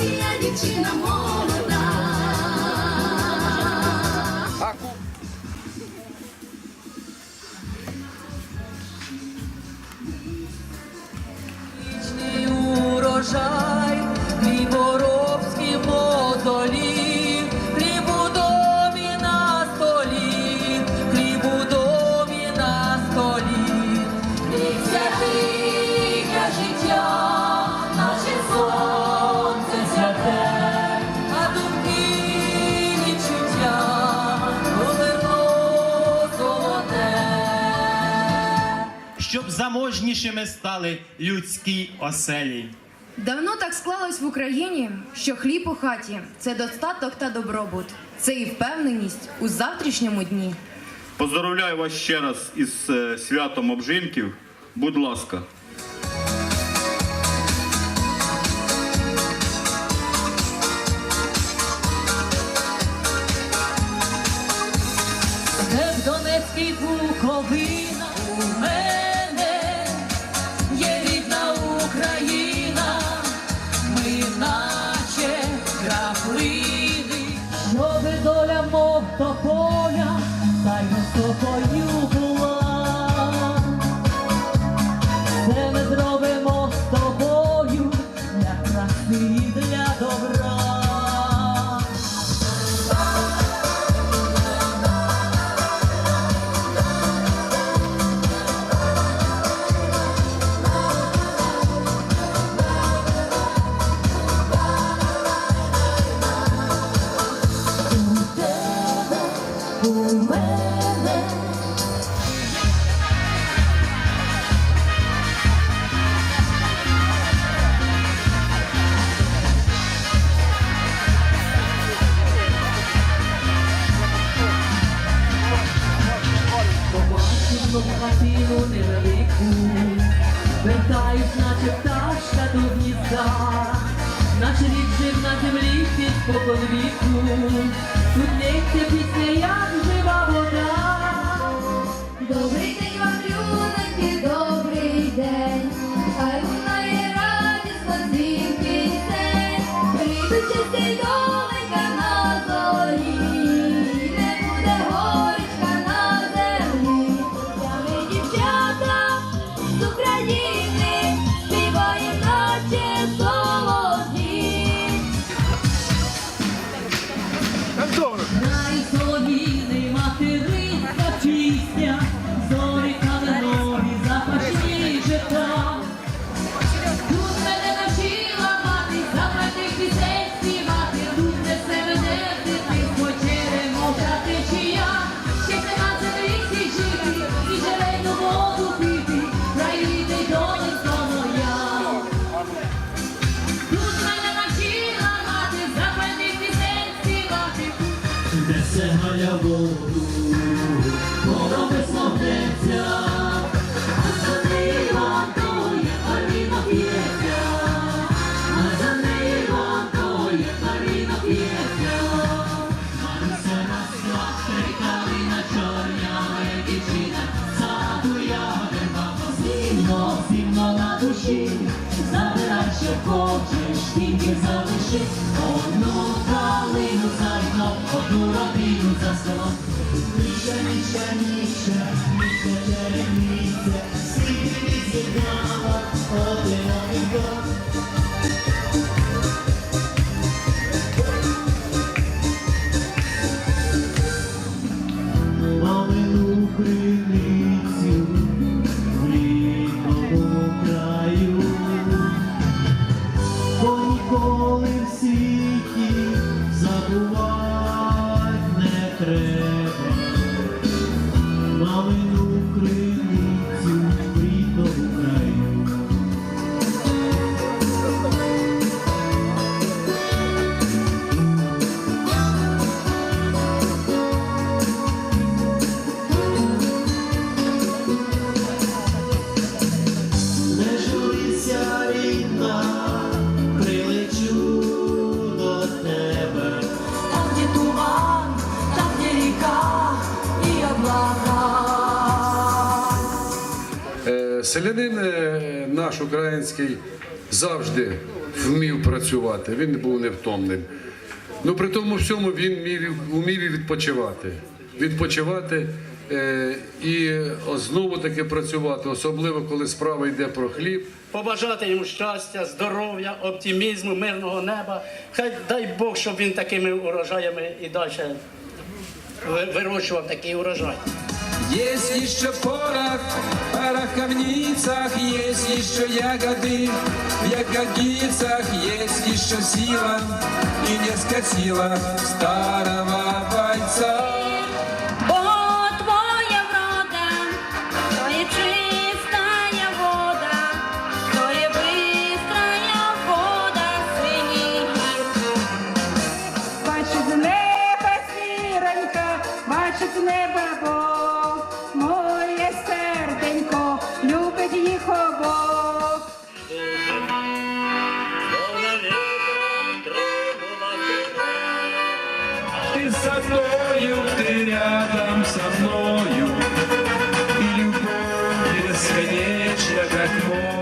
Я дівчина мова. Щоб заможнішими стали людські оселі. Давно так склалось в Україні, що хліб у хаті це достаток та добробут, це і впевненість у завтрашньому дні. Поздоровляю вас ще раз із е, святом обжинків. Будь ласка. У мене спокон віку, тут лється пісня, як жива вода. Добрий день вам, людоньки, добрий день. Хай лунає радісно всім пісень. Прийде чистий доленька Serra e ao Morro, foram descontentes забирай, що хочеш, тільки залиши одну калину за вікном, одну родину за селом. Міша, міша, міша, міша, череміся, світи зіграла, одинокий дом. Мамину криницю не треба. Селянин е, наш український завжди вмів працювати, він був невтомним. Ну при тому всьому він вмів, вмів і відпочивати. Відпочивати е, і знову таки працювати, особливо коли справа йде про хліб. побажати йому щастя, здоров'я, оптимізму, мирного неба. Хай дай Бог, щоб він такими урожаями і далі вирощував такий урожай. Есть еще порох в пороховницах, есть еще ягоды в ягодицах, есть еще сила и не скосила старого бойца. Бо твоя Ты со мною, ты рядом со мною, и любовь бесконечна, как море.